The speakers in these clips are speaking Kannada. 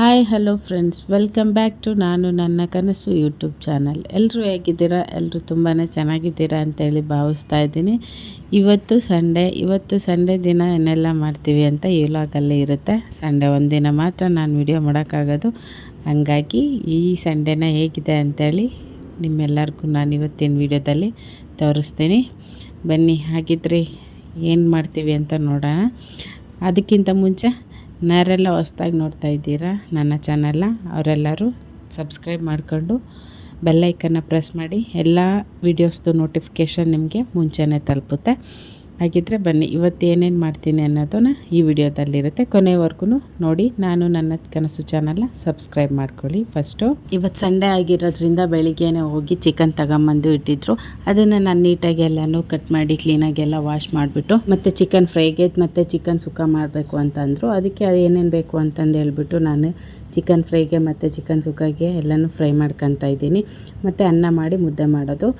Hi hello friends welcome back to ನಾನು ನನ್ನ ಕನಸು ಯೂಟ್ಯೂಬ್ ಚಾನಲ್ ಎಲ್ಲರೂ ಹೇಗಿದ್ದೀರಾ? ಎಲ್ಲರೂ ತುಂಬಾ ಚೆನ್ನಾಗಿದ್ದೀರಾ ಅಂತೇಳಿ ಭಾವಿಸ್ತಾ ಇದ್ದೀನಿ. ಇವತ್ತು ಸಂಡೇ ಇವತ್ತು ಸಂಡೇ ದಿನ ಏನೆಲ್ಲ ಮಾಡ್ತೀವಿ ಅಂತ ಈ ವ್ಲಾಗಲ್ಲಿ ಇರುತ್ತೆ. ಸಂಡೇ ಒಂದಿನ ಮಾತ್ರ ನಾನು ವಿಡಿಯೋ ಮಾಡೋಕ್ಕಾಗೋದು. ಹಂಗಾಗಿ ಈ ಸಂಡೇನ ಹೇಗಿದೆ ಅಂತೇಳಿ ನಿಮ್ಮೆಲ್ಲರಿಗೂ ನಾನು ಇವತ್ತಿನ ವಿಡಿಯೋದಲ್ಲಿ ತೋರಿಸ್ತೀನಿ. ಬನ್ನಿ, ಹಾಗಿದ್ರೆ ಏನು ಮಾಡ್ತೀವಿ ಅಂತ ನೋಡೋಣ. ಅದಕ್ಕಿಂತ ಮುಂಚೆ ಯಾರೆಲ್ಲ ಹೊಸ್ದಾಗಿ ನೋಡ್ತಾ ಇದ್ದೀರಾ? ನನ್ನ ಚಾನಲ್ನ ಅವರೆಲ್ಲರೂ ಸಬ್ಸ್ಕ್ರೈಬ್ ಮಾಡಿಕೊಂಡು ಬೆಲ್ಲೈಕನ್ನ ಪ್ರೆಸ್ ಮಾಡಿ. ಎಲ್ಲ ವೀಡಿಯೋಸ್ದು ನೋಟಿಫಿಕೇಷನ್ ನಿಮಗೆ ಮುಂಚೆನೇ ತಲುಪುತ್ತೆ. ಹಾಗಿದ್ರೆ ಬನ್ನಿ, ಇವತ್ತು ಏನೇನು ಮಾಡ್ತೀನಿ ಅನ್ನೋದನ್ನ ಈ ವಿಡಿಯೋದಲ್ಲಿರುತ್ತೆ. ಕೊನೆವರೆಗೂ ನೋಡಿ, ನಾನು ನನ್ನ ಕನಸು ಚಾನಲ್ನ ಸಬ್ಸ್ಕ್ರೈಬ್ ಮಾಡ್ಕೊಳ್ಳಿ ಫಸ್ಟು ಇವತ್ತು ಸಂಡೇ ಆಗಿರೋದ್ರಿಂದ ಬೆಳಿಗ್ಗೆನೇ ಹೋಗಿ ಚಿಕನ್ ತಗೊಂಬಂದು ಇಟ್ಟಿದ್ರು. ಅದನ್ನು ನಾನು ನೀಟಾಗಿ ಎಲ್ಲನೂ ಕಟ್ ಮಾಡಿ ಕ್ಲೀನಾಗಿ ಎಲ್ಲ ವಾಶ್ ಮಾಡಿಬಿಟ್ಟು, ಮತ್ತು ಚಿಕನ್ ಫ್ರೈಗೆ ಮತ್ತು ಚಿಕನ್ ಸುಕ್ಕ ಮಾಡಬೇಕು ಅಂತಂದರು. ಅದಕ್ಕೆ ಅದು ಏನೇನು ಬೇಕು ಅಂತಂದು ಹೇಳ್ಬಿಟ್ಟು ನಾನು ಚಿಕನ್ ಫ್ರೈಗೆ ಮತ್ತು ಚಿಕನ್ ಸುಕ್ಕಗೆ ಎಲ್ಲನೂ ಫ್ರೈ ಮಾಡ್ಕೊತಾ ಇದ್ದೀನಿ. ಮತ್ತು ಅನ್ನ ಮಾಡಿ ಮುದ್ದೆ ಮಾಡೋದು.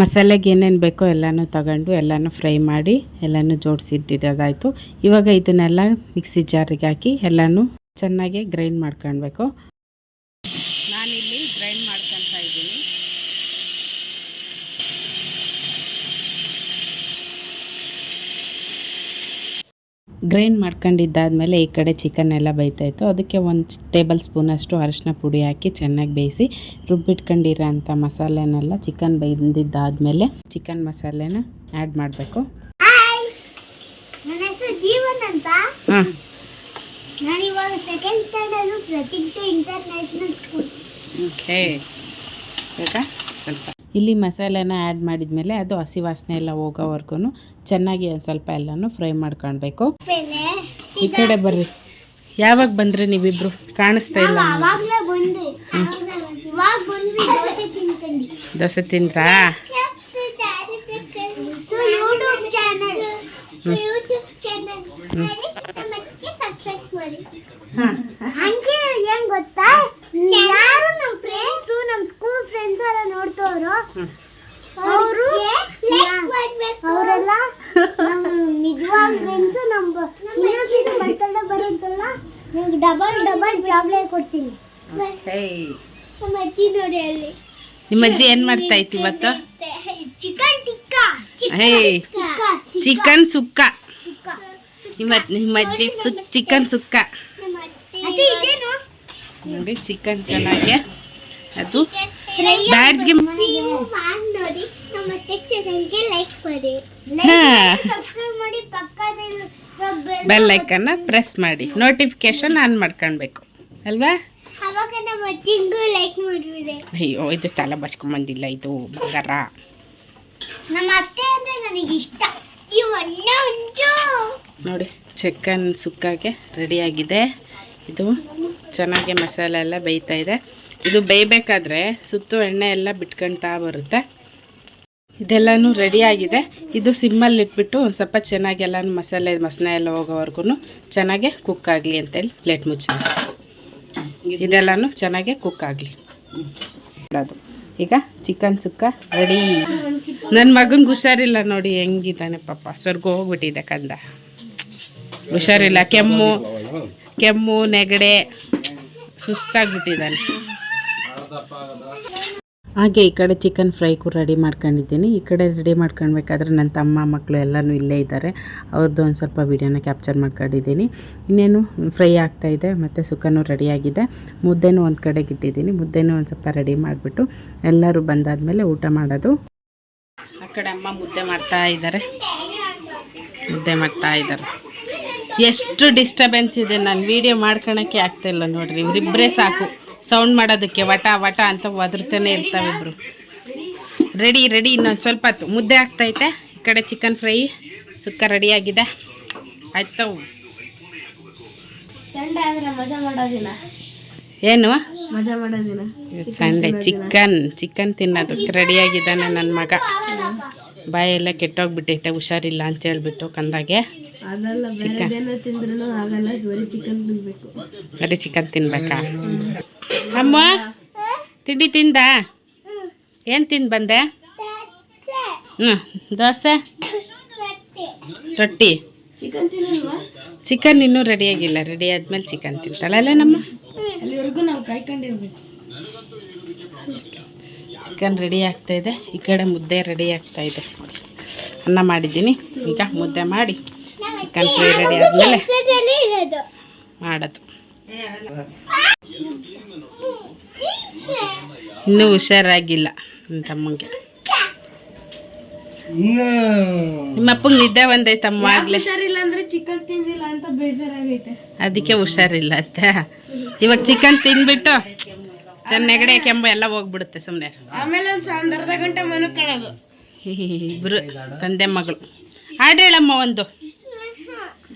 ಮಸಾಲೆಗೆ ಏನೇನು ಬೇಕೋ ಎಲ್ಲನೂ ತಗೊಂಡು ಎಲ್ಲನೂ ಫ್ರೈ ಮಾಡಿ ಎಲ್ಲನೂ ಜೋಡಿಸಿಟ್ಟಿದ್ದಾಯಿತು ಇವಾಗ ಇದನ್ನೆಲ್ಲ ಮಿಕ್ಸಿ ಜಾರಿಗೆ ಹಾಕಿ ಎಲ್ಲನೂ ಚೆನ್ನಾಗಿ ಗ್ರೈಂಡ್ ಮಾಡ್ಕೊಳ್ಬೇಕು ನಾನಿಲ್ಲಿ ಗ್ರೈಂಡ್ ಮಾಡ್ಕೊತಾ ಇದ್ದೀನಿ ಗ್ರೈಂಡ್ ಮಾಡ್ಕೊಂಡಿದ್ದಾದಮೇಲೆ ಈ ಕಡೆ ಚಿಕನ್ ಎಲ್ಲ ಬೇಯ್ತಾಯಿತ್ತು ಅದಕ್ಕೆ ಒಂದು ಟೇಬಲ್ ಸ್ಪೂನಷ್ಟು ಅರಶಿನ ಪುಡಿ ಹಾಕಿ ಚೆನ್ನಾಗಿ ಬೇಯಿಸಿ ರುಬ್ಬಿಟ್ಕೊಂಡಿರೋ ಅಂಥ ಮಸಾಲೆನೆಲ್ಲ ಚಿಕನ್ ಬೇಯ್ದಿದ್ದಾದಮೇಲೆ ಚಿಕನ್ ಮಸಾಲೆನ ಆ್ಯಡ್ ಮಾಡಬೇಕು. ಸ್ವಲ್ಪ. ಇಲ್ಲಿ ಮಸಾಲೆನ ಆ್ಯಡ್ ಮಾಡಿದ್ಮೇಲೆ ಅದು ಹಸಿ ವಾಸನೆ ಎಲ್ಲ ಹೋಗೋವರೆಗೂ ಚೆನ್ನಾಗಿ ಒಂದು ಸ್ವಲ್ಪ ಎಲ್ಲನೂ ಫ್ರೈ ಮಾಡ್ಕೊಳ್ಬೇಕು. ಈ ಕಡೆ ಬರ್ರಿ. ಯಾವಾಗ ಬಂದ್ರಿ ನೀವಿಬ್ರು? ಕಾಣಿಸ್ತಾ ಇಲ್ಲ ದೋಸೆ ಹ್ಞೂ ತಿಂದ್ರಾ? So YouTube channel YouTube channel ಮಾಡಿ ನಮ್ಮಕ್ಕೆ ಸಬ್ಸ್ಕ್ರೈಬ್ ಮಾಡಿ ಹಾಂ ಹಂಗೆ ಏನ್ ಗೊತ್ತಾ ಯಾರು ನಮ್ಮ ಫ್ರೆಂಡ್ಸು ನಮ್ಮ ಸ್ಕೂಲ್ ಫ್ರೆಂಡ್ಸ್ ಎಲ್ಲ ನೋಡ್ತವ್ರು ಅವರು ಅವರೆಲ್ಲ ನಿಜವಾದ ಫ್ರೆಂಡ್ಸು ನಮ್ಮ ಇನ್ನೊಂದ್ಸತಿ ಬರ್ತಡೇ ಬರುತ್ತಲ್ಲ ನಿಮ್ಗೆ ಡಬಲ್ ಡಬಲ್ ಚಾಕ್ಲೇಟ್ ಕೊಡ್ತೀನಿ ನಮ್ಮ ಅಜ್ಜಿ ನೋಡಿ ಅಲ್ಲಿ ನಿಮ್ಮ ಏನ್ ಮಾಡ್ತಾ ಇತ್ತು ಇವತ್ತು? ಚಿಕನ್ ಟಿಕ್ಕಾ ಹೇ ಚಿಕನ್ ಸುಕ್ಕ. ಇವತ್ತು ನಿಮ್ಮ ಸುಕ್ ಚಿಕನ್ ಸುಕ್ಕ. ನೋಡಿ ಚಿಕನ್ ಚೆನ್ನಾಗಿ. ಅದು ಬ್ಯಾಡ್ಜ್ಗೆ ಬೆಲ್ ಐಕನ್ನ ಪ್ರೆಸ್ ಮಾಡಿ ನೋಟಿಫಿಕೇಶನ್ ಆನ್ ಮಾಡ್ಕೊಳ್ಬೇಕು. ಅಲ್ವಾ? ಅಯ್ಯೋ ಇದು ತಲೆ ಬಸ್ಕೊಂಬಂದಿಲ್ಲ ಇದು ಬಂಗಾರ. ನಮ್ಮ ಅತ್ತೆ ಅಂದ್ರೆ ನನಗೆ ಇಷ್ಟ. ಉಂಟು. ನೋಡಿ ಚಿಕನ್ ಸುಕ್ಕಾಗೆ ರೆಡಿಯಾಗಿದೆ ಇದು ಚೆನ್ನಾಗಿ ಮಸಾಲೆ ಎಲ್ಲ ಬೇಯ್ತಾ ಇದೆ. ಇದು ಬೇಯಬೇಕಾದ್ರೆ ಸುತ್ತು ಎಣ್ಣೆ ಎಲ್ಲ ಬಿಟ್ಕೊಳ್ತಾ ಬರುತ್ತೆ. ಇದೆಲ್ಲನೂ ರೆಡಿಯಾಗಿದೆ ಇದು ಸಿಮ್ಮಲ್ಲಿ ಇಟ್ಬಿಟ್ಟು ಒಂದು ಸ್ವಲ್ಪ ಚೆನ್ನಾಗಿ ಎಲ್ಲನೂ ಮಸಾಲೆ ಮಸಾಲೆ ಎಲ್ಲ ಹೋಗೋವರೆಗೂ ಚೆನ್ನಾಗೆ ಕುಕ್ ಆಗಲಿ ಅಂತೇಳಿ ಪ್ಲೇಟ್ ಮುಚ್ಚ ಇದೆಲ್ಲನೂ ಚೆನ್ನಾಗಿ ಕುಕ್ ಆಗಲಿ. ಈಗ ಚಿಕನ್ ಸುಕ್ಕ ರೆಡಿ ನನ್ನ ಮಗನಿಗೆ ಹುಷಾರಿಲ್ಲ ನೋಡಿ, ಹೆಂಗಿದ್ದಾನೆ ಪಾಪ. ಸ್ವರ್ಗ ಹೋಗ್ಬಿಟ್ಟಿದೆ ಕಂದ ಹುಷಾರಿಲ್ಲ. ಕೆಮ್ಮು ಕೆಮ್ಮು, ನೆಗಡೆ, ಸುಸ್ತಾಗ್ಬಿಟ್ಟಿದ್ದಾನೆ. ಹಾಗೆ ಈ ಕಡೆ ಚಿಕನ್ ಫ್ರೈಗೂ ರೆಡಿ ಮಾಡ್ಕೊಂಡಿದ್ದೀನಿ. ಈ ಕಡೆ ರೆಡಿ ಮಾಡ್ಕೊಳ್ಬೇಕಾದ್ರೆ ನನ್ನ ತಮ್ಮ ಮಕ್ಕಳು ಎಲ್ಲನೂ ಇಲ್ಲೇ ಇದ್ದಾರೆ. ಅವ್ರದ್ದು ಒಂದು ಸ್ವಲ್ಪ ವೀಡಿಯೋನ ಕ್ಯಾಪ್ಚರ್ ಮಾಡ್ಕೊಂಡಿದ್ದೀನಿ. ಇನ್ನೇನು ಫ್ರೈ ಆಗ್ತಾಯಿದೆ ಮತ್ತು ಸುಕ್ಕನೂ ರೆಡಿಯಾಗಿದೆ ಮುದ್ದೆನೂ ಒಂದು ಕಡೆಗೆ ಇಟ್ಟಿದ್ದೀನಿ. ಮುದ್ದೆನೂ ಒಂದು ಸ್ವಲ್ಪ ರೆಡಿ ಮಾಡಿಬಿಟ್ಟು ಎಲ್ಲರೂ ಬಂದಾದಮೇಲೆ ಊಟ ಮಾಡೋದು. ಆ ಕಡೆ ಅಮ್ಮ ಮುದ್ದೆ ಮಾಡ್ತಾ ಇದ್ದಾರೆ. ಮುದ್ದೆ ಮಾಡ್ತಾ ಇದ್ದಾರೆ. ಎಷ್ಟು ಡಿಸ್ಟರ್ಬೆನ್ಸ್ ಇದೆ. ನಾನು ವೀಡಿಯೋ ಮಾಡ್ಕೊಳಕ್ಕೆ ಆಗ್ತಾಯಿಲ್ಲ ನೋಡಿರಿ. ಇವರಿಬ್ಬರೇ ಸಾಕು. ಸೌಂಡ್ ಮಾಡೋದಕ್ಕೆ ವಟ ವಟ ಅಂತ ಒದರ್ತಾನೆ ಇರ್ತಾವೆ ಇಬ್ರು. Ready ready. ಇನ್ನೊಂದು ಸ್ವಲ್ಪ ಹೊತ್ತು ಮುದ್ದೆ ಆಗ್ತೈತೆ. ಈ ಕಡೆ ಚಿಕನ್ ಫ್ರೈ ಸುಕ್ಕ ರೆಡಿಯಾಗಿದೆ ಆಯ್ತು. ಏನು? ಸಂಡೆ ಚಿಕನ್ ಚಿಕನ್ ತಿನ್ನೋದಕ್ಕೆ ರೆಡಿಯಾಗಿದ್ದಾನೆ ನನ್ನ ಮಗ. ಬಾಯೆಲ್ಲ ಕೆಟ್ಟೋಗ್ಬಿಟ್ಟೈತೆ ಹುಷಾರಿಲ್ಲ ಅಂತ ಹೇಳ್ಬಿಟ್ಟು ಕಂದಾಗೆ. ಬರೀ ಚಿಕನ್ ತಿನ್ಬೇಕು. ಬರೀ ಚಿಕನ್ ತಿನ್ಬೇಕಾ? ಅಮ್ಮ ತಿಂಡಿ ತಿಂದ? ಏನು ತಿಂದು ಬಂದೆ? ಹ್ಞೂ ದೋಸೆ? ರೊಟ್ಟಿ. ಚಿಕನ್ ಇನ್ನೂ ರೆಡಿಯಾಗಿಲ್ಲ ರೆಡಿ ಆದ್ಮೇಲೆ ಚಿಕನ್ ತಿಂತಾಳಲ್ಲ ನಮ್ಮ? ಅಲ್ಲಿವರೆಗೂ ನಾವು ಕಾಯ್ಕೊಂಡಿರ್ಬೇಕು. ಚಿಕನ್ ರೆಡಿ ಆಗ್ತಾ ಇದೆ. ಈ ಕಡೆ ಮುದ್ದೆ ರೆಡಿ ಆಗ್ತಾ ಇದೆ. ಅನ್ನ ಮಾಡಿದ್ದೀನಿ. ಈಗ ಮುದ್ದೆ ಮಾಡಿ ಚಿಕನ್ ಫ್ರೈ ರೆಡಿ ಆದಮೇಲೆ ಮಾಡೋದು. ಇನ್ನೂ ಹುಷಾರಾಗಿಲ್ಲ ನನ್ನ ತಮ್ಮಂಗೆ. ನಿಮ್ಮಪ್ಪಂಗೆ ನಿದ್ದೆ ಬಂದೈತಮ್ಮ ಆಗ್ಲೇ? ಹುಷಾರಿಲ್ಲ ಅಂದ್ರೆ ಚಿಕನ್ ತಿಂದಿಲ್ಲ ಅಂತ ಬೇಜಾರಾಗೈತೆ. ಅದಕ್ಕೆ ಹುಷಾರಿಲ್ಲ ಅತ್ತ. ಇವಾಗ ಚಿಕನ್ ತಿಂದ್ಬಿಟ್ಟು ಚೆನ್ನ ನೆಗಡೆ ಕೆಂಬ ಎಲ್ಲ ಹೋಗ್ಬಿಡುತ್ತೆ ಸುಮ್ಮನೆ ಆಮೇಲೆ ಒಂದು ಅರ್ಧ ಗಂಟೆ ಮನುಕೊಳ್ಳೋದು ಇಬ್ರು ತಂದೆ ಮಗಳು. ಹಾಡು ಹೇಳಮ್ಮ ಒಂದು.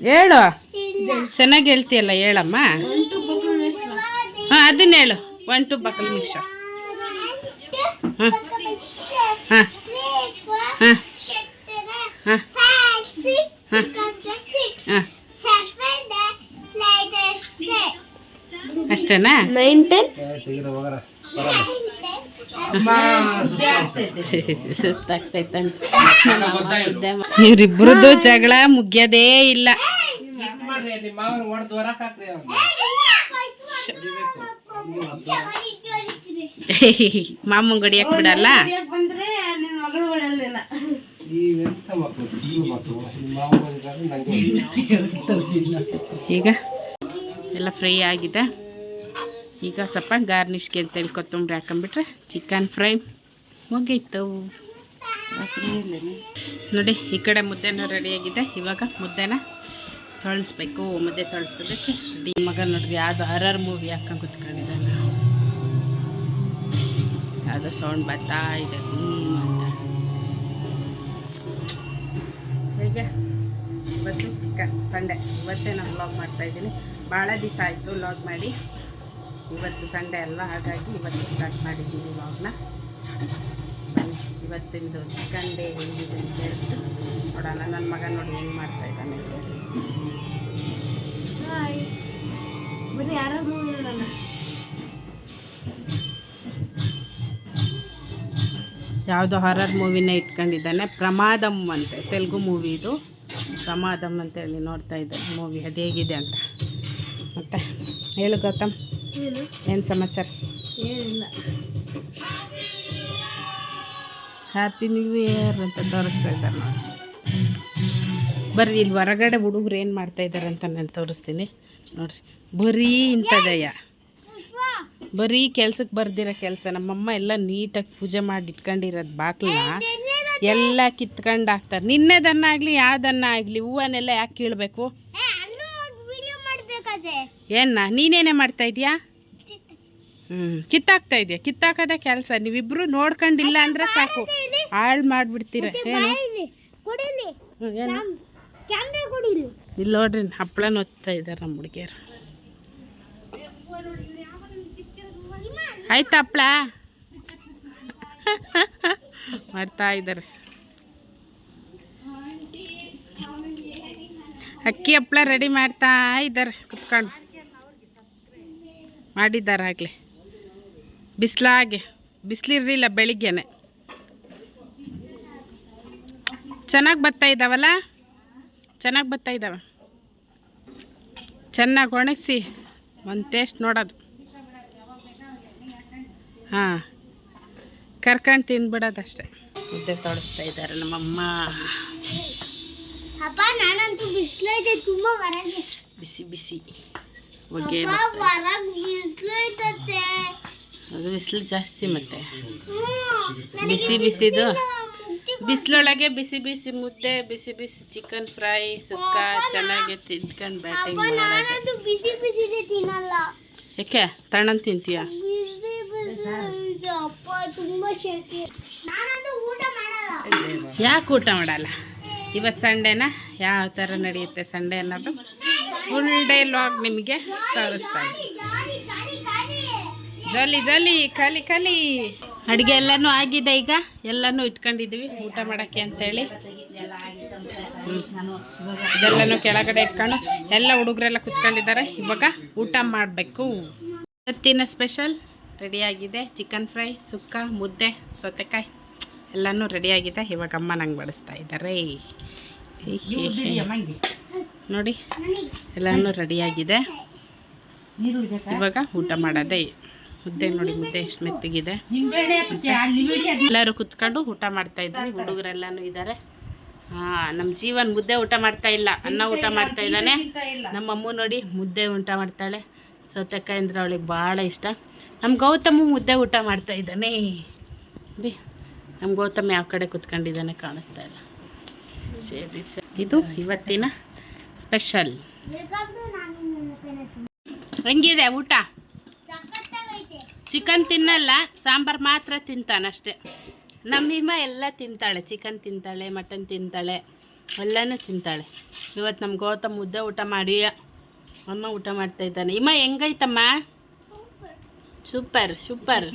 ಹೇಳು. ಚೆನ್ನಾಗಿ ಹೇಳ್ತೀಯಲ್ಲ ಹೇಳಮ್ಮ. ಹಾಂ ಅದನ್ನ ಹೇಳು. ಒನ್ ಟು ಬಕಲ್ ಮಿಕ್ಸ ಹಾಂ ಹಾಂ ಹಾಂ ಹಾಂ ಹಾಂ. ಅಷ್ಟೇನಾ? ನೈನ್ ಟೆನ್ ಇವ್ರಿಬ್ರದ್ದು ಜಗಳ ಮುಗ್ಯದೇ ಇಲ್ಲ. ಮಾಮೂನ್ ಗಡಿಯಕ್ ಬಿಡಲ್ಲ? ಬಂದ್ರೆ ನಿನ್ನ ಮಗಳು ಹೊಡೆಯಲ್ಲ. ಈಗ? ಎಲ್ಲ ಫ್ರೀ ಆಗಿದೆ. ಈಗ ಸ್ವಲ್ಪ ಗಾರ್ನಿಷ್ಗೆ ಅಂತೇಳಿ ಕೊತ್ತಂಬರಿ ಹಾಕೊಂಡ್ಬಿಟ್ರೆ ಚಿಕನ್ ಫ್ರೈ ಮುಗೀತು. ನೋಡಿ, ಈ ಕಡೆ ಮುದ್ದೆನೂ ರೆಡಿಯಾಗಿದೆ ಇವಾಗ ಮುದ್ದೆನ ತೊಳಸ್ಬೇಕು, ಮುದ್ದೆ ತೊಳಸೋದಕ್ಕೆ ಈ ಮಗ ನೋಡ್ರಿ, ಯಾವುದು ಹರರ್ ಮೂವಿ ಹಾಕೊಂಡು ಕುತ್ಕೊಂಡಿದ್ದಾನೆ. ಯಾವುದೋ ಸೌಂಡ್ ಬರ್ತಾ ಇದೆ. ಹ್ಮ್, ಅಂತ. ಹೇಗೆ? ಇವತ್ತು ಚಿಕನ್, ಸಂಡೆ. ಇವತ್ತೇ ನಾನು ವ್ಲಾಗ್ ಮಾಡ್ತಾ ಇದ್ದೀನಿ. ಭಾಳ ದಿವಸ ಆಯಿತು ವ್ಲಾಗ್ ಮಾಡಿ. ಇವತ್ತು ಸಂಡೆ ಅಲ್ಲ ಹಾಗಾಗಿ ಇವತ್ತು ಸ್ಟಾರ್ಟ್ ಮಾಡಿದ್ದೀನಿ ಇವಾಗನ ಬನ್ನಿ ಇವತ್ತಿಂದು ಚಿಕನ್ ಡೇ ಹೆಂಗಿದೆ ಅಂತ ಹೇಳ್ಬಿಟ್ಟು ನೋಡೋಣ. ನನ್ನ ಮಗ ನೋಡಿ ಹೆಂಗೆ ಮಾಡ್ತಾ ಇದ್ದಾನೆ. ಹಾಯ್ ಬನ್ನಿ ನೋಡೋಣ. ಯಾವುದೋ ಹರರ್ ಮೂವಿನ ಇಟ್ಕೊಂಡಿದ್ದಾನೆ. ಪ್ರಮಾದಮ್ ಅಂತೆ ತೆಲುಗು ಮೂವಿ ಇದು. ಪ್ರಮಾದಮ್ ಅಂತೇಳಿ ನೋಡ್ತಾ ಇದ್ದಾರೆ ಮೂವಿ ಅದು ಹೇಗಿದೆ ಅಂತ. ಮತ್ತೆ ಹೇಳು ಗೌತಮ್. ಏನು? ಸಮಾಚಾರ? ಏನಿಲ್ಲ. ಹ್ಯಾಪಿ ನ್ಯೂ ಇಯರ್ ಅಂತ ತೋರಿಸ್ತಾ ಇದ್ದಾರೆ ನೋಡಿ. ಬರ್ರಿ ಇಲ್ಲಿ ಹೊರಗಡೆ ಹುಡುಗರು ಏನು ಮಾಡ್ತಾ ಇದ್ದಾರೆ ಅಂತ ನಾನು ತೋರಿಸ್ತೀನಿ. ನೋಡ್ರಿ ಬರೀ ಇಂಥದಯ್ಯ ಬರೀ ಕೆಲ್ಸಕ್ಕೆ ಬರ್ದಿರೋ ಕೆಲಸ. ನಮ್ಮಮ್ಮ ಎಲ್ಲ ನೀಟಾಗಿ ಪೂಜೆ ಮಾಡಿ ಇಟ್ಕೊಂಡಿರೋದು ಬಾಕ್ಲನ್ನ ಎಲ್ಲ ಕಿತ್ಕೊಂಡು ಹಾಕ್ತಾರೆ ನಿನ್ನೆದನ್ನ ಆಗಲಿ ಯಾವ್ದನ್ನ ಆಗಲಿ ಹೂವನ್ನೆಲ್ಲ ಯಾಕೆ ಕೀಳಬೇಕು? ಏನ ನೀನೇನೇ ಮಾಡ್ತಾ ಇದೀಯಾ? ಹ್ಞೂ ಕಿತ್ತಾಕ್ತಾ ಇದೆಯಾ? ಕಿತ್ತಾಕದ ಕೆಲಸ ನೀವಿಬ್ರು ನೋಡ್ಕೊಂಡಿಲ್ಲ ಅಂದ್ರೆ ಸಾಕು. ಹಾಳು ಮಾಡಿಬಿಡ್ತೀರ ಏನು? ಇಲ್ಲಿ. ನೋಡ್ರಿ ಹಪ್ಪಳನ ಒತ್ತಾ ಇದ್ದಾರೆ ನಮ್ಮ ಹುಡುಗಿಯರು. ಆಯ್ತಾ ಹಪ್ಪಳ? ಮಾಡ್ತಾ ಇದ್ದಾರೆ ಅಕ್ಕಿ ಹಪ್ಪಳ ರೆಡಿ ಮಾಡ್ತಾ ಇದ್ದಾರೆ ಕುತ್ಕೊಂಡು. ಮಾಡಿದ್ದಾರೆ ಆಗಲೇ. ಬಿಸಿಲಾಗೆ ಬಿಸಿಲಿರಲಿಲ್ಲ ಬೆಳಿಗ್ಗೆನೆ. ಚೆನ್ನಾಗಿ ಬರ್ತಾ ಇದ್ದಾವಲ್ಲ ಚೆನ್ನಾಗಿ ಬರ್ತಾ ಇದ್ದಾವೆ ಚೆನ್ನಾಗಿ ಒಣಗಿಸಿ. ಒಂದು ಟೇಸ್ಟ್ ನೋಡೋದು. ಹಾಂ. ಕರ್ಕೊಂಡು ತಿಂದ್ಬಿಡೋದಷ್ಟೆ ಮುದ್ದೆ ತೊಳಸ್ತಾ ಇದ್ದಾರೆ ನಮ್ಮಮ್ಮ. ಅಪ್ಪ ನಾನಂತೂ ಬಿಸಿಲೈತೆ ತುಂಬಾ ಹೊರಗೆ. ಬಿಸಿ ಬಿಸಿ. ಹೊಗೆ ಅದು ಬಿಸಿಲು ಜಾಸ್ತಿ ಮತ್ತೆ. ಬಿಸಿ ಬಿಸಿದು. ಬಿಸಿಲೊಳಗೆ ಬಿಸಿ ಬಿಸಿ ಮುದ್ದೆ ಬಿಸಿ ಬಿಸಿ ಚಿಕನ್ ಫ್ರೈ ಸುಕ್ಕ ಚೆನ್ನಾಗಿ ತಿಂದ್ಕೊಂಡು ಬ್ಯಾಟಿಂಗ್ ಮಾಡೋದು. ಯಾಕೆ ತಣ್ಣನ್ ತಿಂತೀಯ? ಯಾಕೆ ಊಟ ಮಾಡಲ್ಲ? ಇವತ್ತು ಸಂಡೇನಾ ಯಾವ ಥರ ನಡೆಯುತ್ತೆ ಸಂಡೇ ಅನ್ನೋದು? ಫುಲ್ ಡೇ ಲಾಗ್ ನಿಮಗೆ ತೋರಿಸ್ತಾ ಜಲಿ ಜಲಿ, ಕಲಿ ಕಲಿ. ಅಡುಗೆ ಎಲ್ಲನೂ ಆಗಿದೆ ಈಗ. ಎಲ್ಲನೂ ಇಟ್ಕೊಂಡಿದ್ವಿ ಊಟ ಮಾಡೋಕ್ಕೆ ಅಂತೇಳಿ. ಇದೆಲ್ಲನೂ ಕೆಳಗಡೆ ಇಟ್ಕೊಂಡು ಎಲ್ಲ ಹುಡುಗರೆಲ್ಲ ಕುತ್ಕೊಂಡಿದ್ದಾರೆ. ಇವಾಗ ಊಟ ಮಾಡಬೇಕು. ಇವತ್ತಿನ ಸ್ಪೆಷಲ್ ರೆಡಿಯಾಗಿದೆ ಚಿಕನ್ ಫ್ರೈ, ಸುಕ್ಕ, ಮುದ್ದೆ, ಸೌತೆಕಾಯಿ ಎಲ್ಲನೂ ರೆಡಿಯಾಗಿದೆ ಇವಾಗ ಅಮ್ಮ ನಂಗೆ ಬಡಿಸ್ತಾ ಇದ್ದಾರೆ. ನೋಡಿ ಎಲ್ಲನೂ ರೆಡಿಯಾಗಿದೆ. ಇವಾಗ ಊಟ ಮಾಡೋದೇ. ಮುದ್ದೆ ನೋಡಿ ಮುದ್ದೆ ಎಷ್ಟು ಮೆತ್ತಗಿದೆ. ಎಲ್ಲರೂ ಕುತ್ಕೊಂಡು ಊಟ ಮಾಡ್ತಾ ಇದ್ವಿ ಹುಡುಗರೆಲ್ಲಾನು ಇದ್ದಾರೆ ಹಾಂ ನಮ್ಮ ಜೀವನ್ ಮುದ್ದೆ ಊಟ ಮಾಡ್ತಾ ಇಲ್ಲ ಅನ್ನ ಊಟ ಮಾಡ್ತಾ ಇದ್ದಾನೆ. ನಮ್ಮ ಅಮ್ಮ ನೋಡಿ ಮುದ್ದೆ ಊಟ ಮಾಡ್ತಾಳೆ. ಸೌತೆಕಾಯಿ ಅಂದ್ರೆ ಅವಳಿಗೆ ಭಾಳ ಇಷ್ಟ. ನಮ್ಮ ಗೌತಮ ಮುದ್ದೆ ಊಟ ಮಾಡ್ತಾ ಇದ್ದಾನೆ. ನೋಡಿ ನಮ್ಮ ಗೌತಮ್ ಯಾವ ಕಡೆ ಕುತ್ಕೊಂಡಿದ್ದಾನೆ ಕಾಣಿಸ್ತಾ ಇಲ್ಲ. ಸರಿ ಸರ್. ಇದು ಇವತ್ತಿನ ಸ್ಪೆಷಲ್ ಹೆಂಗಿದೆ ಊಟ? ಚಿಕನ್ ತಿನ್ನಲ್ಲ ಸಾಂಬಾರು ಮಾತ್ರ ತಿಂತಾನಷ್ಟೇ ನಮ್ಮ ಹಿಮ ಎಲ್ಲ ತಿಂತಾಳೆ ಚಿಕನ್ ತಿಂತಾಳೆ ಮಟನ್ ತಿಂತಾಳೆ ಎಲ್ಲನೂ ತಿಂತಾಳೆ. ಇವತ್ತು ನಮ್ಮ ಗೌತಮ್ ಮುದ್ದೆ ಊಟ ಮಾಡಿ ಅಮ್ಮ ಊಟ ಮಾಡ್ತಾ ಇದ್ದಾನೆ. ಇಮ್ಮ ಹೆಂಗೈತಮ್ಮ? ಸೂಪರ್ ಸೂಪರ್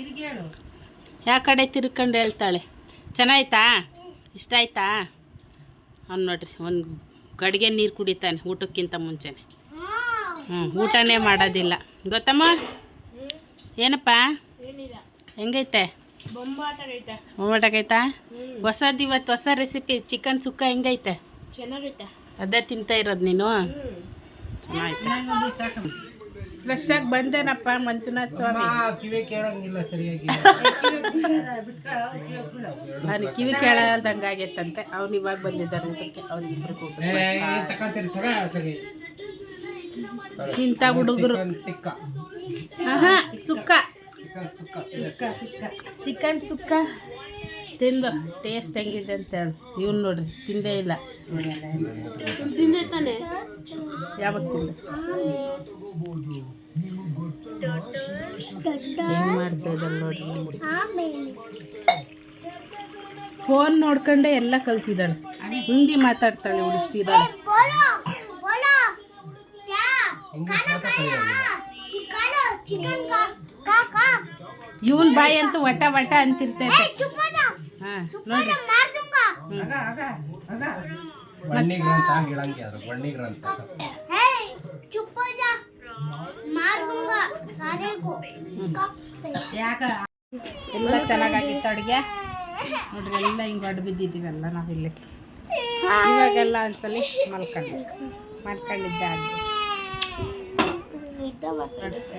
ಯಾವ ಕಡೆ ತಿರ್ಕೊಂಡು ಹೇಳ್ತಾಳೆ? ಚೆನ್ನಾಯ್ತಾ? ಇಷ್ಟ ಆಯ್ತಾ? ಅವ್ನು ನೋಡ್ರಿ ಒಂದು ಗಡಿಗೆ ನೀರು ಕುಡಿತಾನೆ ಊಟಕ್ಕಿಂತ ಮುಂಚೆನೆ. ಹ್ಞೂ ಊಟನೇ ಮಾಡೋದಿಲ್ಲ. ಗೊತ್ತಮ್ಮ? ಏನಪ್ಪ? ಹೆಂಗೈತೆ? ಬೊಂಬಾಟಾಗೈತಾ. ಹೊಸದು ಇವತ್ತು ಹೊಸ ರೆಸಿಪಿ ಚಿಕನ್ ಸುಕ್ಕ ಹೆಂಗೈತೆ? ಚೆನ್ನಾಗೈತೆ. ಅದೇ ತಿಂತಾ ಇರೋದು ನೀನು? ಚೆನ್ನಾಯ್ತು ಫ್ರೆಶ್ ಆಗಿ ಬಂದೇನಪ್ಪ ಮಂಜುನಾಥ್ ಸ್ವಾಮಿ? ಕಿವಿ ಕೇಳಂಗಿಲ್ಲ ಸರಿಯಾಗಿ. ನಾನು ಕಿವಿ ಕೇಳದಂಗೆ ಆಗೈತಂತೆ. ಅವ್ನು ಇವಾಗ ಬಂದಿದ್ದಾರೆ ಊಟಕ್ಕೆ ಸರಿ. ಇಂಥ ಹುಡುಗರು. ಹಾಂ ಸುಕ್ಕ. ಚಿಕನ್ ಸುಕ್ಕ. ತಿಂದು ಟೇಸ್ಟ್ ಹೆಂಗಿದೆ ಅಂತ ಹೇಳಿ. ಇವ್ನು ನೋಡ್ರಿ ತಿಂದೇ ಇಲ್ಲ. ತಿಂದೆ ತಾನೆ? ಯಾವಾಗ ತಿಂದ? ಹೆಂಗ್ ಮಾಡ್ತಾ ಇದ್ದಾಳೆ ನೋಡ್ರಿ ಆಮೇಲೆ ಫೋನ್ ನೋಡ್ಕೊಂಡೆ ಎಲ್ಲ ಕಲ್ತಿದ್ದಾಳೆ. ಹಿಂದಿ ಮಾತಾಡ್ತಾಳೆ ಇವಳು ಇಷ್ಟಿದ್ದಾಳೆ ಇವನ್ ಬಾಯಿ ಅಂತೂ ವಟ ವಟ ಅಂತಿರ್ತೈತೆ. ಎಲ್ಲ ಚೆನ್ನಾಗಾಗಿತ್ತು ಅಡುಗೆ. ನೋಡ್ರಿ ಎಲ್ಲ ಹಿಂಗೆ ಅಡ್ ಬಿದ್ದಿದ್ದೀವಲ್ಲ ನಾವಿಲ್ಲಿ ಇವಾಗೆಲ್ಲ ಒಂದ್ಸಲಿ ಮಲ್ಕೊಂಡು. ಮಲ್ಕೊಂಡಿದ್ದೆ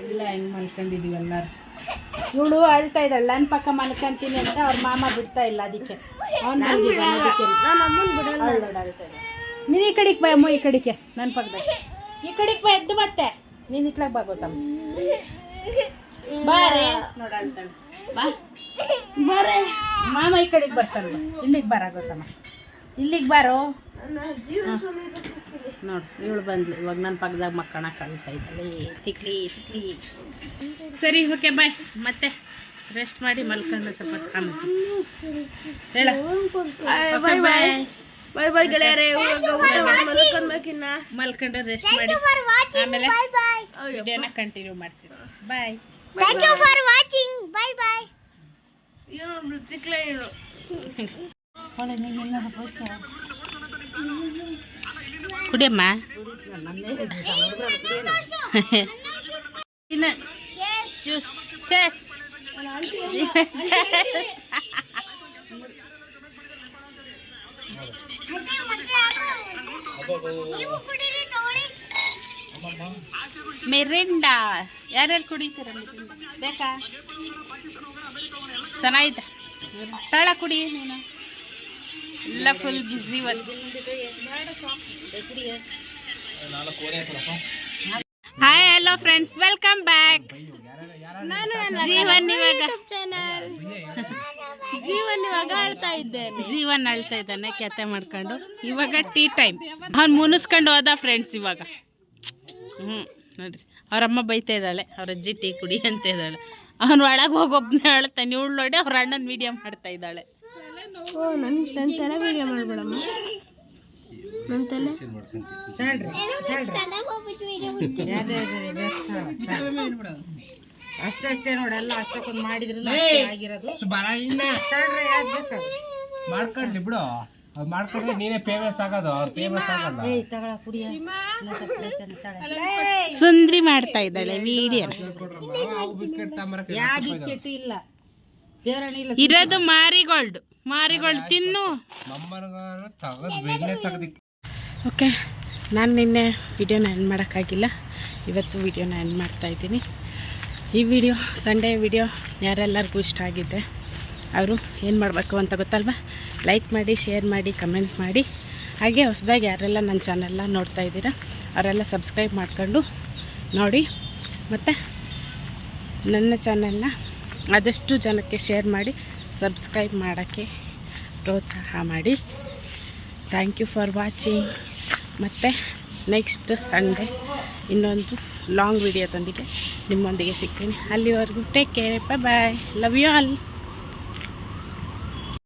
ಎಲ್ಲ ಹಿಂಗೆ ಮಲ್ಕೊಂಡಿದ್ದೀವಿ ಎಲ್ಲಾರು. ಇವಳು ಅಳ್ತಾ ಇದ್ದಾಳೆ. ನನ್ನ ಪಕ್ಕ ಮಲ್ಕೊಂತೀನಿ ಅಂತ ಅವ್ರ ಮಾಮ ಬಿಡ್ತಾ ಇಲ್ಲ ಅದಕ್ಕೆ. ಅವ್ನು ಅಳ್ತಾ ಇದ್ದಾಳೆ. ನೀನು ಈ ಕಡೆಗೆ ಬಾ ಅಮ್ಮ ಈ ಕಡೆಗೆ. ನನ್ನ ಪಕ್ಕದಲ್ಲಿ. ಈ ಕಡೆಗೆ ಬಾ ಎದ್ದು ಮತ್ತೆ. ನೀನು ಇತ್ಲಾಗ ಬಾ ಗೊತ್ತಮ್ಮ ಬಾರೆ ನೋಡ ಅಳ್ತಾಳೆ. ಬಾ. ಬಾರೆ ಮಾಮ ಈ ಕಡೆಗೆ ಬರ್ತಾನೆ ಬಾ. ಇಲ್ಲಿಗೆ ಬರ ಗೊತ್ತಮ್ಮ ಇಲ್ಲಿಗೆ ಬಾರೋ. ನೋಡು ಇವಳು ಬಂದ್ಲು. ಇವಾಗ ನನ್ನ ಪಕ್ಕದಾಗ ಮಕ್ಕಳ ಕಾಣ್ತಾ ಇದ್ದಾಳೆ. ತಿಕ್ಲಿ ತಿಕ್ಲಿ. ಸರಿ ಓಕೆ ಬಾಯ್ ಮತ್ತೆ ರೆಸ್ಟ್ ಮಾಡಿ ಮಲ್ಕೊಂಡು ಸ್ವಲ್ಪ ಕಾಮಿಸಿ ಹೇಳ. ಬಾಯ್ ಬಾಯ್ ಬಾಯ್ ಬಾಯ್ ಗೆಳೆಯರೇ. ಮಲ್ಕೊಂಡ್ಬೇಕಿನ್ನ? ಮಲ್ಕೊಂಡು ರೆಸ್ಟ್ ಮಾಡಿ. ಆಮೇಲೆ ವಿಡಿಯೋನ ಕಂಟಿನ್ಯೂ ಮಾಡ್ತೀನಿ. Bye thank you for watching bye bye ಏನು ಇನ್ನು ಜ್ಯೂಸ್ ಚೆಸ್ ನೀವು ಕುಡೀರಿ ತಗೊಳ್ಳಿ ಮಿರಿಂಡಾ ಯಾರ್ಯಾರು ಕುಡಿತೀರ ಮಿರಿಂಡ ಬೇಕಾ ಚೆನ್ನಾಗಿದೆ ತಳ ಕುಡಿ ನೀನು ಎಲ್ಲ ಫುಲ್ ಬ್ಯುಸಿ ಇವತ್ತು hi hello friends welcome back Jeevan ಇವಾಗ ಜೀವನ್ ಇವಾಗ ಅಳ್ತಾ ಇದ್ದೇನೆ. ಜೀವನ್ ಅಳ್ತಾ ಇದ್ದಾನೆ ಕೆತ್ತೆ ಮಾಡ್ಕೊಂಡು. ಇವಾಗ ಟೀ ಟೈಮ್ ಅವ್ನು ಮುನಿಸ್ಕೊಂಡು ಹೋದ ಫ್ರೆಂಡ್ಸ್ ಇವಾಗ. ಹ್ಞೂ ನೋಡ್ರಿ. ಅವರಮ್ಮ ಬೈತಾ ಇದ್ದಾಳೆ ಅವ್ರ ಅಜ್ಜಿ ಟೀ ಕುಡಿ ಅಂತ ಇದ್ದಾಳೆ. ಅವ್ನು ಒಳಗೆ ಹೋಗೊಬ್ಬನೇ ಅಳ್ತಾನೆ. ಇವಳು ನೋಡಿ ಅವ್ರ ಅಣ್ಣನ ಮೀಡಿಯಂ ಮಾಡ್ತಾ ಇದ್ದಾಳೆ. ಓ ನನ್ನ ನನ್ನ ತಲೆ ವಿಡಿಯೋ ಮಾಡ್ಬೇಡಮ್ಮ. ನನ್ನ ತಲೆ? ಅಷ್ಟಷ್ಟೇ ನೋಡಿ ಎಲ್ಲ ಅಷ್ಟಕ್ಕೊಂದು ಮಾಡಿದ್ರು ಮಾಡ್ಕೊಳ್ಳಿ ಆಗಿರೋದು. ತಡ್ರಿ ಯಾವ್ದು ಬಿಡು. ಅದು ಮಾಡ್ಕೊಂಡ್ರೆ ನೀನೇ ಫೇಮಸ್ ಆಗೋದು ಅವ್ರು ಫೇಮಸ್ ಆಗಲ್ಲ. ಏಯ್ ತಗೊಳ ಕುಡಿಯ. ಸುಂದ್ರಿ ಮಾಡ್ತಾ ಇದ್ದಾಳೆ ವಿಡಿಯೋ ಕೊಡ್ರಮ್ಮ, ಬಿಸ್ಕೆಟ್ ತಗೊಂಬರಕ್ಕೆ ಯಾವ ಬಿಸ್ಕೆಟ್ ಇಲ್ಲ. ಬೇರಣಿ ಇಲ್ಲ ಇರೋದು ಮಾರಿಗೋಲ್ಡ್. ಮಾರಿಗೋಲ್ಡ್ ತಿನ್ನು. ಓಕೆ ನಾನು ನಿನ್ನೆ ವಿಡಿಯೋನ ಎಂಡ್ ಮಾಡೋಕ್ಕಾಗಿಲ್ಲ. ಇವತ್ತು ವಿಡಿಯೋನ ಎಂಡ್ ಮಾಡ್ತಾಯಿದ್ದೀನಿ ಈ ವಿಡಿಯೋ ಸಂಡೇ ವಿಡಿಯೋ ಯಾರೆಲ್ಲರಿಗೂ ಇಷ್ಟ ಆಗಿದೆ ಅವರು ಏನು ಮಾಡಬೇಕು ಅಂತ ಗೊತ್ತಲ್ವಾ? ಲೈಕ್ ಮಾಡಿ ಶೇರ್ ಮಾಡಿ ಕಮೆಂಟ್ ಮಾಡಿ. ಹಾಗೆ ಹೊಸದಾಗಿ ಯಾರೆಲ್ಲ ನನ್ನ ಚಾನೆಲ್ಲ ನೋಡ್ತಾ ಇದ್ದೀರಾ ಅವರೆಲ್ಲ ಸಬ್ಸ್ಕ್ರೈಬ್ ಮಾಡಿಕೊಂಡು ನೋಡಿ. ಮತ್ತು ನನ್ನ ಚಾನೆಲ್ನ ಆದಷ್ಟು ಜನಕ್ಕೆ ಶೇರ್ ಮಾಡಿ. ಸಬ್ಸ್ಕ್ರೈಬ್ ಮಾಡೋಕ್ಕೆ ಪ್ರೋತ್ಸಾಹ ಮಾಡಿ. ಥ್ಯಾಂಕ್ ಯು ಫಾರ್ ವಾಚಿಂಗ್ ಮತ್ತು ನೆಕ್ಸ್ಟ್ ಸಂಡೇ ಇನ್ನೊಂದು ಲಾಂಗ್ ವಿಡಿಯೋದೊಂದಿಗೆ ನಿಮ್ಮೊಂದಿಗೆ ಸಿಗ್ತೀನಿ. ಅಲ್ಲಿವರೆಗೂ take care bye love you all